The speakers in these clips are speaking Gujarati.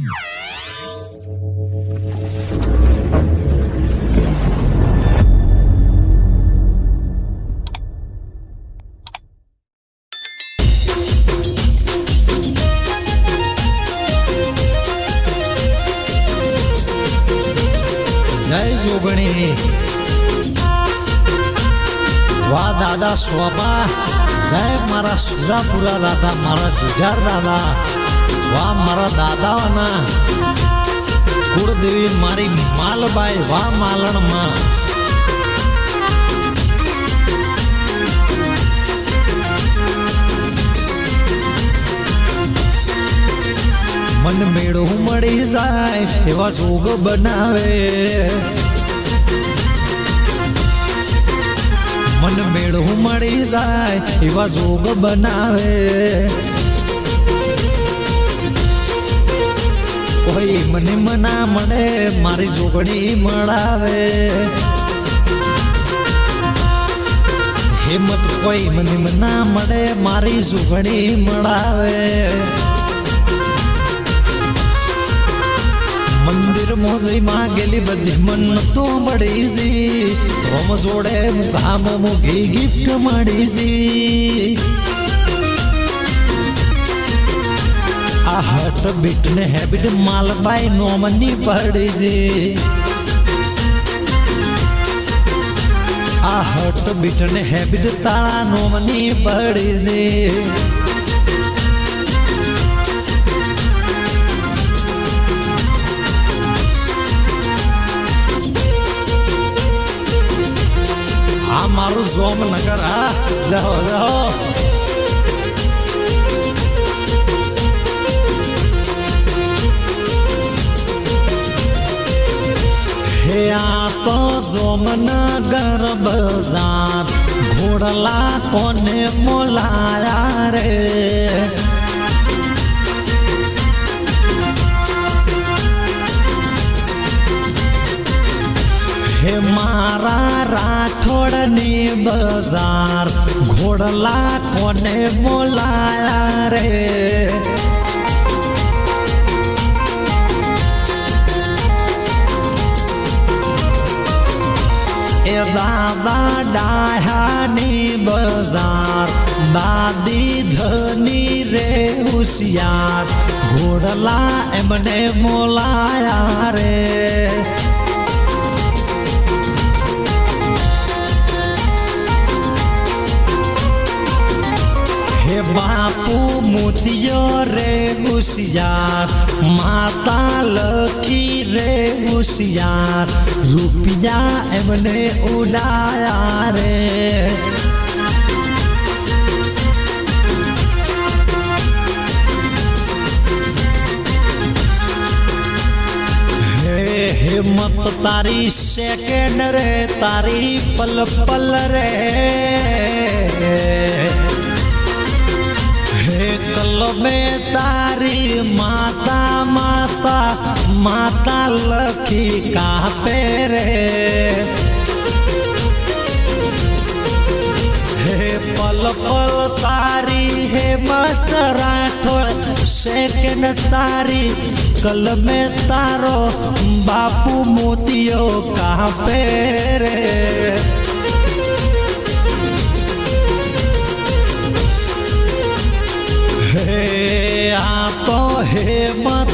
જય જોગણી વાહ દાદા સ્વપા જય મારા સુજાપુરા દાદા મારા જુજાર દાદા વાહ, મારા દાદાઓના. કુળદેવી મારી માલબાઈ, વાહ, માલણમાં. મન મેળું મળી જાય, એવા જોગ બનાવે. મન મેળું મળી જાય, એવા જોગ બનાવે. કોઈ મને મના મળે, મારી જોગણી મળાવે. હિંમત કોઈ મને મના મળે, મારી જોગણી મળાવે. મંદિર મોજી માં ગેલી બધી મન તો મળી જી. રોમ જોડે મુકામ મૂકી ગિફ્ટ મળી જી. આ હટ બીટ ને હેબિટ માલબાઈ નોમની પડી આ હટ બીટ ને હેબિટ તાળા નોમની પડી જી આ મારું સોમનગર હા રહો રહો હે આ તો સોમનગર બજાર ઘોડલા કોને મોલાયા રે? હે મારા રાઠોડની બજાર. ઘોડલા કોને મોલાયા રે? દાદા ડાહ્યાની બજાર દાદી ધની રે હોશિયાર ઘોડલા એમને મોલાયા રે હે બાપુ મોતિયો રે હોશિયાર, માતા લખી રે હોશિયાર, રૂપિયા એમને ઉડાયા રે. હિંમત તારી સેકન્ડ રે, તારી પલ પલ રે. કલમે તારી માતા માતા માતા લખી કાપે રે હે પલ પલ તારી હે મત રાઠોડ સેકન્ડ તારી કલમે તારો બાપુ મોતીઓ કાપે રે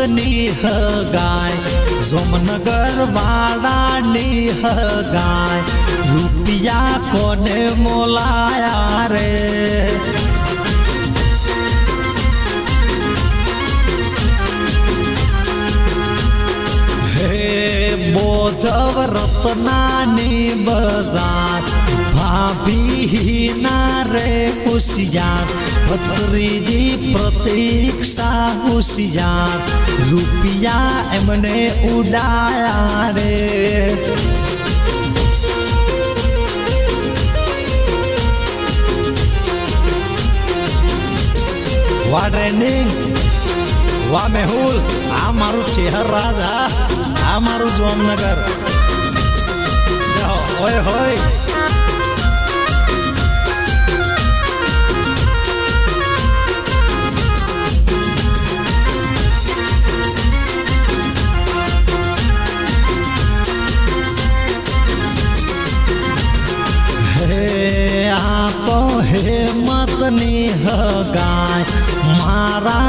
હેમતની હગાય સોમનગર વાડાની હગાય રૂપિયા કોને મોલાયા રે હે બોધવ રત્નાની બજાર ભાભી ના રે હોશિયાર ભત્રીજી પ્રતીક્ષા હોશિયાર રૂપિયા એમને ઉડાયા રે વાહ ટ્રેન્ડિંગ વાહ મેહુલ આ મારું ચેહર રાજ આ આ મારું જામનગર હોય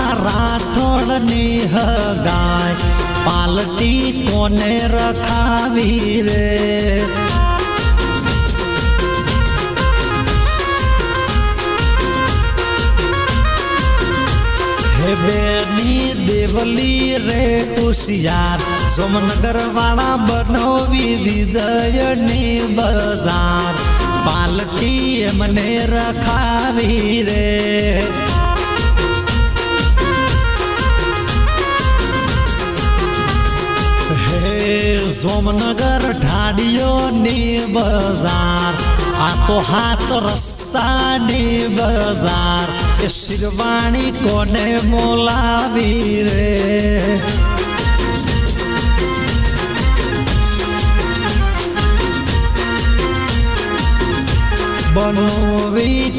વાળની હગાય પાલટી કોને રખાવી રે? બેની દેવલી રે કુશિયાર સોમનગર વાળા બનોવી વિજયની બજાર. પાલટી એમને રખાવી રે. સોમનગર ઢાડિયોની બજાર. આ તો હાથ રસ્તાની બજાર. એ શિરવાણી કોને મોલાવી રે?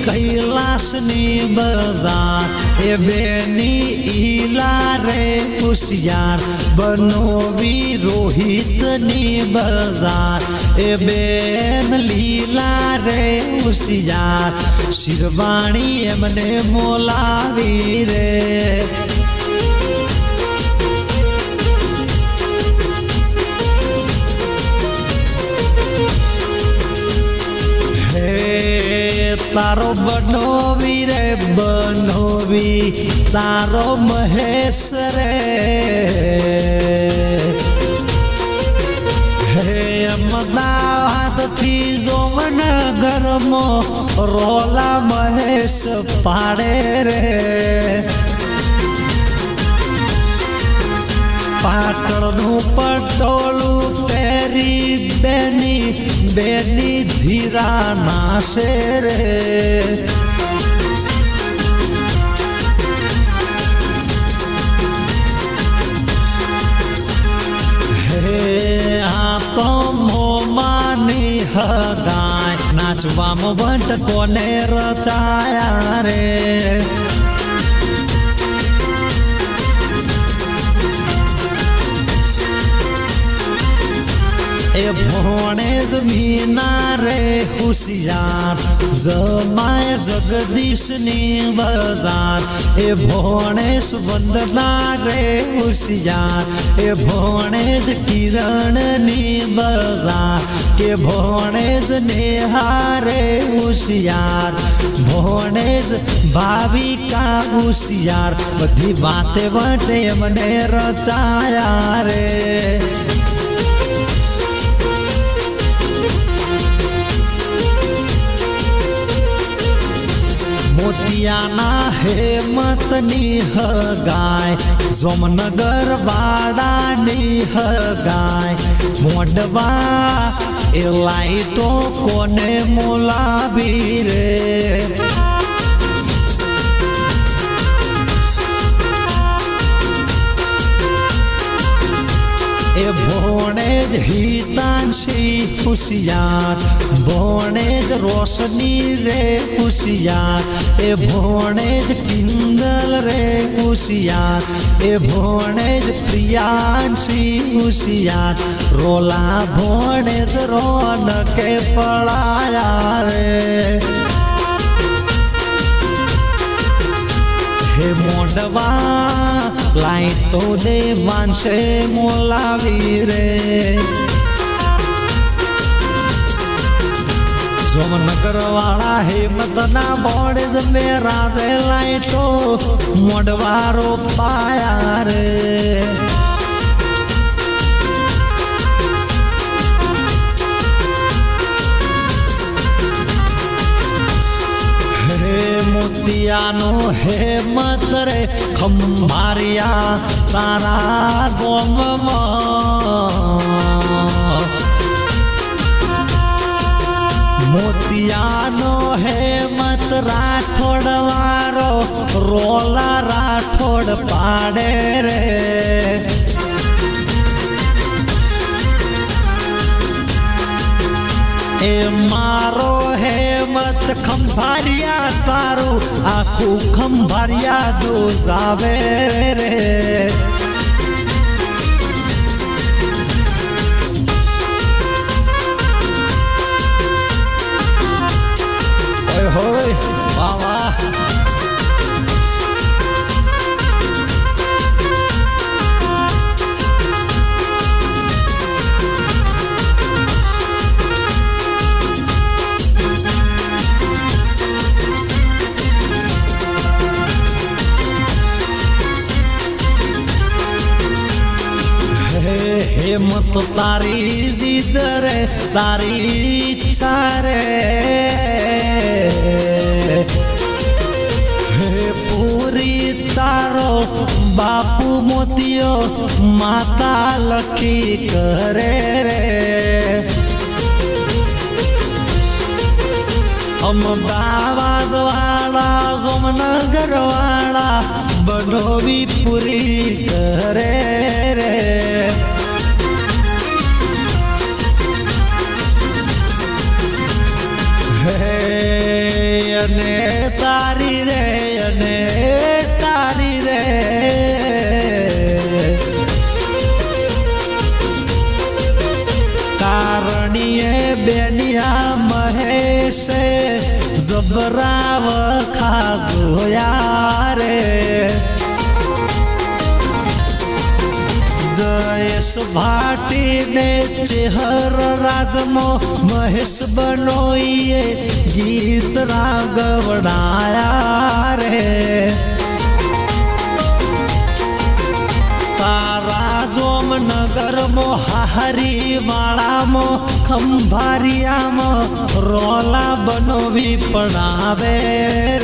કૈલાસની બજાર, એ બેની ઈલા રે હોશિયાર બનોવી રોહિતની બજાર, એ બેન લીલા રે હોશિયાર શિરવાણી એમને મોલાવી રે. તારો બનોવી રે, બનોવી તારો મહેશ રે. હે અમદાવાદથી જોમન ગરમો રોલા મહેશ પાડે રે. પાટણનું પટોળું પહેરી બેની બેની ધીરા નાશે રે. હે આ તો મોમાની હગાય નાચવામાં વંટ કોને રચાયા રે? એ ભોણે જમીના રે હોશિયાર જમાય જગદીશની બજાર એ ભોણેશ વંદના રે હોશિયાર એ ભોણેજ કિરણની બજાર કે ભોણેજ નેહા રે હોશિયાર ભોણેજ ભાવિકા હોશિયાર બધી વાતે વટે મને રચાયા રે મોતિયાના હેમતની હગાય જોમનગર વાડાની હગાય મોડવા એ લાઈટો કોને મોલાવી રે? એ ભોણે જ હિતાંશી હોશિયાર ભોણે જ રોશની રે હોશિયાર એ ભોણે જ કિંદલ રે હોશિયાર એ ભોણે જ પ્રિયાંશી હોશિયાર રોલા ભોણે જ રોનકે પળાયા રે. હે મોડવા તો દેવાન છે મોલાવી રે. સોમનગર વાળા હેમતના જ મેરા છે લાઈટો મોડવારો પાયા રે. મોતિયાનો હેમત રે, ખંભારિયા તારા ગોમમાં. મોતિયાનો હેમત રાઠોડ વારો રોલા રાઠોડ પાડે રે. એ મારો હેમત ખંભારિયા તારું આખું ખંભારિયા દોઝાવે રે. હેમત તારી જીદ રે તારી ઈચ્છા રે હે પૂરી તારો બાપુ મોતિયો માતા લખી કરે રે અમદાવાદ વાળા સોમનગર વાળા બનોવી પૂરી કરે અને તારી રે. કારણીએ બેનિયા મહેશે જબરાવ ખાધોયા રે ભાટીને ચેહર રાગમો મહેશ બનોઈએ ગીત રાગવડાયા રે. તારા જોમનગરમો હારી વાળામો ખંભારિયામો રોલા બનોવી પડાવે રે.